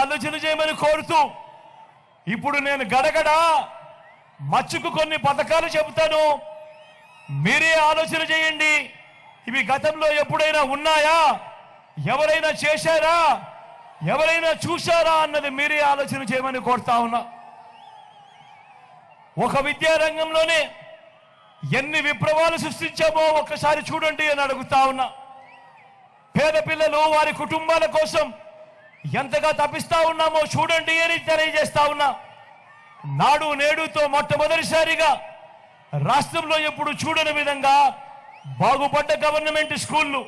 ఆలోచన చేయమని కోరుతూ ఇప్పుడు నేను గడగడ మచ్చుకు కొన్ని పథకాలు చెబుతాను. మీరే ఆలోచన చేయండి. ఇవి గతంలో ఎప్పుడైనా ఉన్నాయా? ఎవరైనా చేశారా? ఎవరైనా చూశారా అన్నది మీరే ఆలోచన చేయమని కోరుతా ఉన్నా. ఒక విద్యారంగంలోనే ఎన్ని విప్లవాలు సృష్టించామో ఒక్కసారి చూడండి అని అడుగుతా ఉన్నా. పేద పిల్లలు వారి కుటుంబాల కోసం ఎంతగా తప్పిస్తా ఉన్నామో చూడండి అని తెలియజేస్తా ఉన్నా. నాడు నేడుతో మొట్టమొదటిసారిగా రాష్ట్రంలో ఎప్పుడు చూడని విధంగా బాగుపడ్డ గవర్నమెంట్ స్కూళ్ళు.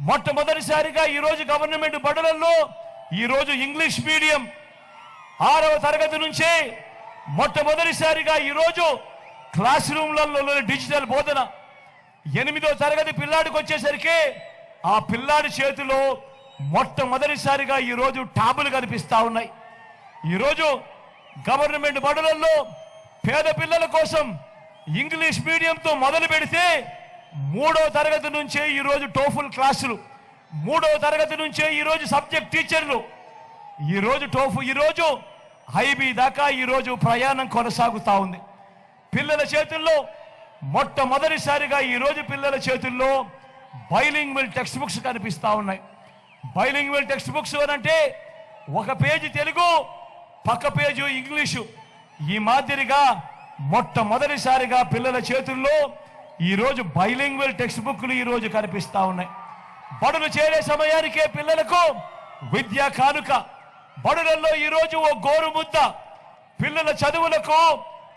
మొట్టమొదటిసారిగా ఈరోజు గవర్నమెంట్ బడులలో ఈరోజు ఇంగ్లీష్ మీడియం ఆరవ తరగతి నుంచే మొట్టమొదటిసారిగా ఈరోజు క్లాస్ రూమ్లలో డిజిటల్ బోధన. ఎనిమిదో తరగతి పిల్లాడికి వచ్చేసరికి ఆ పిల్లాడి చేతిలో మొట్టమొదటిసారిగా ఈరోజు ట్యాబులు కనిపిస్తా ఉన్నాయి. ఈరోజు గవర్నమెంట్ బడులలో పేద పిల్లల కోసం ఇంగ్లీష్ మీడియంతో మొదలు పెడితే మూడో తరగతి నుంచే ఈరోజు టోఫుల్ క్లాసులు మూడో తరగతి నుంచే ఈరోజు సబ్జెక్ట్ టీచర్లు. ఈరోజు టోఫు ఈరోజు హైబీ దాకా ఈరోజు ప్రయాణం కొనసాగుతా ఉంది. పిల్లల చేతుల్లో మొట్టమొదటిసారిగా ఈరోజు పిల్లల చేతుల్లో బైలింగ్వల్ టెక్స్ట్ బుక్స్ కనిపిస్తూ ఉన్నాయి. బైలింగ్వల్ టెక్స్ట్ బుక్స్ అని అంటే ఒక పేజీ తెలుగు పక్క పేజీ ఇంగ్లీషు. ఈ మాదిరిగా మొట్టమొదటిసారిగా పిల్లల చేతుల్లో ఈరోజు బైలింగ్వల్ టెక్స్ట్ బుక్లు ఈరోజు కనిపిస్తా ఉన్నాయి. బడులు చేరే సమయానికే పిల్లలకు విద్యా కానుక. బడులలో ఈరోజు ఓ గోరు ముద్ద. పిల్లల చదువులకు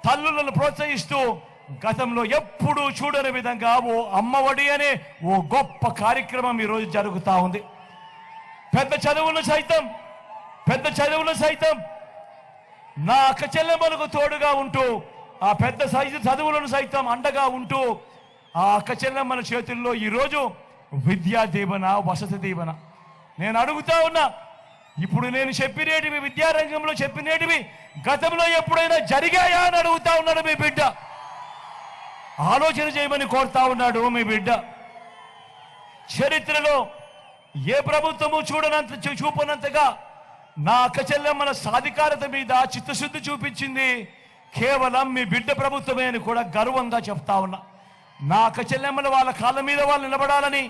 తల్లులను ప్రోత్సహిస్తూ గతంలో ఎప్పుడూ చూడని విధంగా ఓ అమ్మఒడి అనే ఓ గొప్ప కార్యక్రమం ఈరోజు జరుగుతా ఉంది. పెద్ద చదువులు సైతం పెద్ద చదువులు సైతం నా అక్క చెల్లెమ్మలకు తోడుగా ఉంటూ ఆ పెద్ద సైజు చదువులను సైతం అండగా ఉంటూ ఆ అక్క చెల్లెమ్మల చేతుల్లో ఈరోజు విద్యా దీవెన వసతి దీవెన. నేను అడుగుతా ఉన్నా ఇప్పుడు నేను చెప్పినేటివి విద్యారంగంలో చెప్పినేటివి గతంలో ఎప్పుడైనా జరిగాయా అని అడుగుతా ఉన్నాడు మీ బిడ్డ. ఆలోచన చేయమని కోరుతా ఉన్నాడు మీ బిడ్డ. చరిత్రలో ఏ ప్రభుత్వము చూడనంత చూ- చూపనంతగా నా అక్క సాధికారత మీద చిత్తశుద్ధి చూపించింది కేవలం మీ బిడ్డ ప్రభుత్వమే అని కూడా గర్వంగా చెప్తా ఉన్నా. నా అక్క వాళ్ళ కాళ్ళ మీద వాళ్ళు నిలబడాలని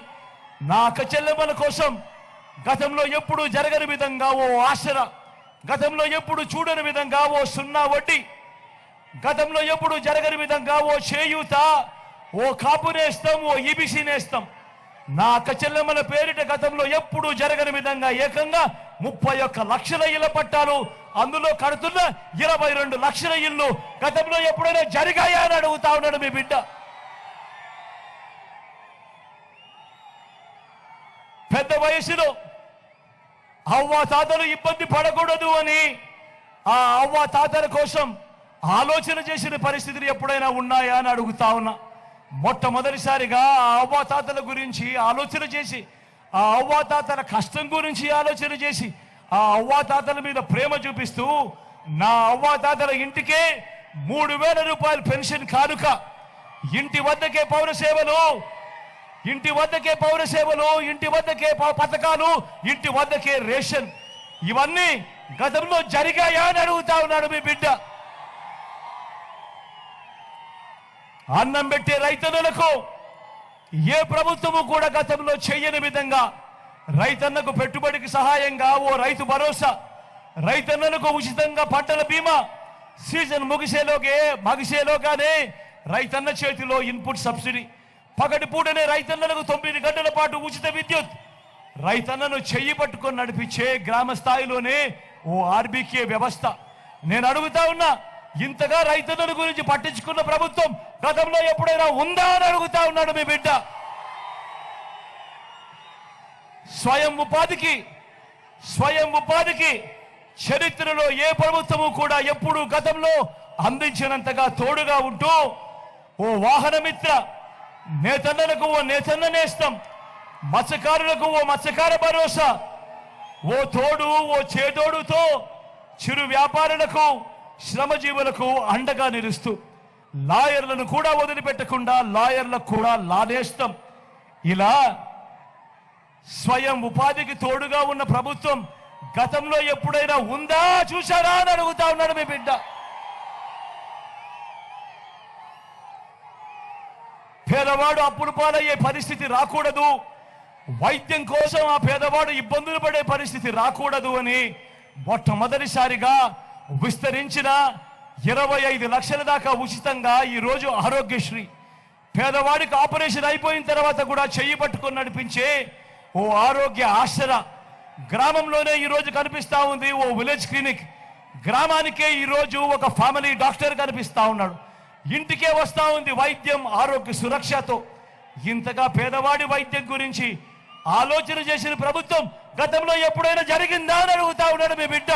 నా అక్క కోసం గతంలో ఎప్పుడు జరగని విధంగా ఓ ఆసర గతంలో ఎప్పుడు చూడని విధంగా ఓ సున్నా వడ్డీ గతంలో ఎప్పుడు జరగని విధంగా ఓ చేయూత ఓ కాపు నేస్తాం ఓ ఈబీసీ నేస్తాం. నా అక్క చెల్లెమ్మల పేరిట గతంలో ఎప్పుడూ జరగని విధంగా ఏకంగా ముప్పై ఒక్క లక్షల ఇళ్ళ పట్టాలు అందులో కడుతున్న ఇరవై రెండు లక్షల ఇల్లు గతంలో ఎప్పుడైనా జరిగాయా అని అడుగుతా ఉన్నాడు మీ బిడ్డ. పెద్ద వయసులో అవ్వ తాతలు ఇబ్బంది పడకూడదు అని ఆ అవ్వ తాతల కోసం ఆలోచన చేసిన పరిస్థితులు ఎప్పుడైనా ఉన్నాయా అని అడుగుతా ఉన్నా. మొట్టమొదటిసారిగా ఆ అవ్వాతాతల గురించి ఆలోచన చేసి ఆ అవ్వాతాతల కష్టం గురించి ఆలోచన చేసి ఆ అవ్వాతాతల మీద ప్రేమ చూపిస్తూ నా అవ్వాతాతల ఇంటికే మూడు వేల రూపాయల పెన్షన్ కానుక. ఇంటి వద్దకే పౌర సేవలు ఇంటి వద్దకే పౌర సేవలు ఇంటి వద్దకే పథకాలు ఇంటి వద్దకే రేషన్. ఇవన్నీ గతంలో జరిగాయా అని అడుగుతా ఉన్నాడు మీ బిడ్డ. అన్నం పెట్టే రైతన్నలకు ఏ ప్రభుత్వము కూడా గతంలో చేయని విధంగా రైతన్నకు పెట్టుబడికి సహాయంగా ఓ రైతు భరోసా. రైతన్నలకు ఉచితంగా పంటల బీమా. సీజన్ ముగిసేలోకే మగిసేలోగానే రైతన్న చేతిలో ఇన్పుట్ సబ్సిడీ. పగటిపూటనే రైతన్నలకు తొమ్మిది గంటల పాటు ఉచిత విద్యుత్. రైతన్నను చెయ్యి పట్టుకొని నడిపించే గ్రామ స్థాయిలోనే ఓ ఆర్బీకే వ్యవస్థ. నేను అడుగుతా ఉన్నా ఇంతగా రైతన్నల గురించి పట్టించుకున్న ప్రభుత్వం గతంలో ఎప్పుడైనా ఉందా అని అడుగుతా ఉన్నాడు మీ బిడ్డ. స్వయం ఉపాధికి స్వయం ఉపాధికి చరిత్రలో ఏ ప్రభుత్వము కూడా ఎప్పుడు గతంలో అందించినంతగా తోడుగా ఉంటూ ఓ వాహనమిత్ర నేతన్నలకు ఓ నేతన్న నేస్తం మత్స్యకారులకు ఓ మత్స్యకార భరోసా ఓ తోడు ఓ చేదోడుతో చిరు వ్యాపారులకు శ్రమజీవులకు అండగా నిలుస్తూ లాయర్లను కూడా వదిలిపెట్టకుండా లాయర్లకు కూడా లానేస్తాం ఇలా స్వయం ఉపాధికి తోడుగా ఉన్న ప్రభుత్వం గతంలో ఎప్పుడైనా ఉందా చూశారా అని అడుగుతా ఉన్నాడు మీ బిడ్డ. పేదవాడు అప్పులు పాలయ్యే పరిస్థితి రాకూడదు. వైద్యం కోసం ఆ పేదవాడు ఇబ్బందులు పడే పరిస్థితి రాకూడదు అని మొట్టమొదటిసారిగా విస్తరించిన ఇరవై ఐదు లక్షల దాకా ఉచితంగా ఈరోజు ఆరోగ్యశ్రీ. పేదవాడికి ఆపరేషన్ అయిపోయిన తర్వాత కూడా చెయ్యి పట్టుకొని నడిపించే ఓ ఆరోగ్య ఆశ్ర గ్రామంలోనే ఈరోజు కనిపిస్తూ ఉంది ఓ విలేజ్ క్లినిక్. గ్రామానికే ఈరోజు ఒక ఫ్యామిలీ డాక్టర్ కనిపిస్తూ ఉన్నాడు. ఇంటికే వస్తూ ఉంది వైద్యం ఆరోగ్య సురక్షతో. ఇంతగా పేదవాడి వైద్యం గురించి ఆలోచన చేసిన ప్రభుత్వం గతంలో ఎప్పుడైనా జరిగిందా అని అడుగుతా ఉన్నాడు మీ బిడ్డ.